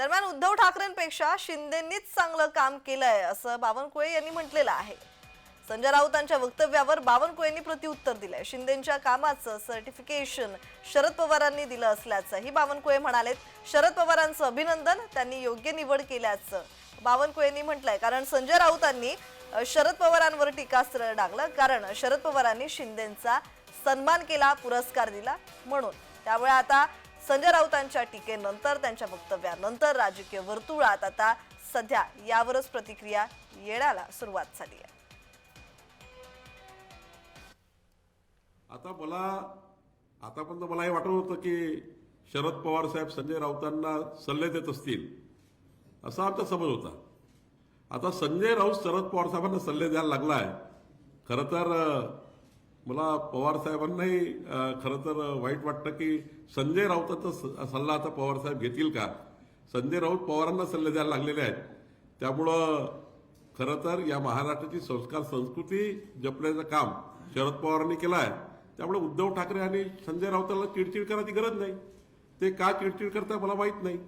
दरम्यान उद्धव ठाकरेंपेक्षा शिंदेंनीच चांगलं काम केलंय असं बावनकुळे यांनी म्हटलेलं आहे. संजय राऊतांच्या वक्तव्यावर बावनकुळेंनी प्रत्युत्तर दिलंय. शिंदेच्या कामाचं सर्टिफिकेशन शरद पवारांनी दिलं असल्याचंही बावनकुळे म्हणालेत. शरद पवारांचं अभिनंदन त्यांनी योग्य निवड केल्याचं बावनकुळेंनी म्हटलंय. कारण संजय राऊतांनी शरद पवारांवर टीकास्त्र डागलं. कारण शरद पवारांनी शिंदेचा सन्मान केला पुरस्कार दिला म्हणून. त्यामुळे आता संजय राऊतांच्या टीकेनंतर त्यांच्या वक्तव्यानंतर राजकीय वर्तुळात आता सध्या यावरच प्रतिक्रिया येण्याला सुरुवात झाली आहे. आता मला आतापर्यंत मला हे वाटत होतं की शरद पवार साहेब संजय राऊतांना सल्ले देत असतील असा आमचा समज होता. आता संजय राऊत शरद पवार साहेबांना सल्ले द्यायला लागलाय खरं तर मला पवार साहेबांनाही खरं तर वाईट वाटतं की संजय राऊताचा स- सल्ला आता पवार साहेब घेतील का? संजय राऊत पवारांना सल्ले द्यायला लागलेले आहेत. त्यामुळं खरं तर या महाराष्ट्राची संस्कार संस्कृती जपण्याचं काम शरद पवारांनी केलं आहे. त्यामुळे उद्धव ठाकरे आणि संजय राऊतांना चिडचिड करायची गरज नाही. ते का चिडचिड करताय मला माहीत नाही.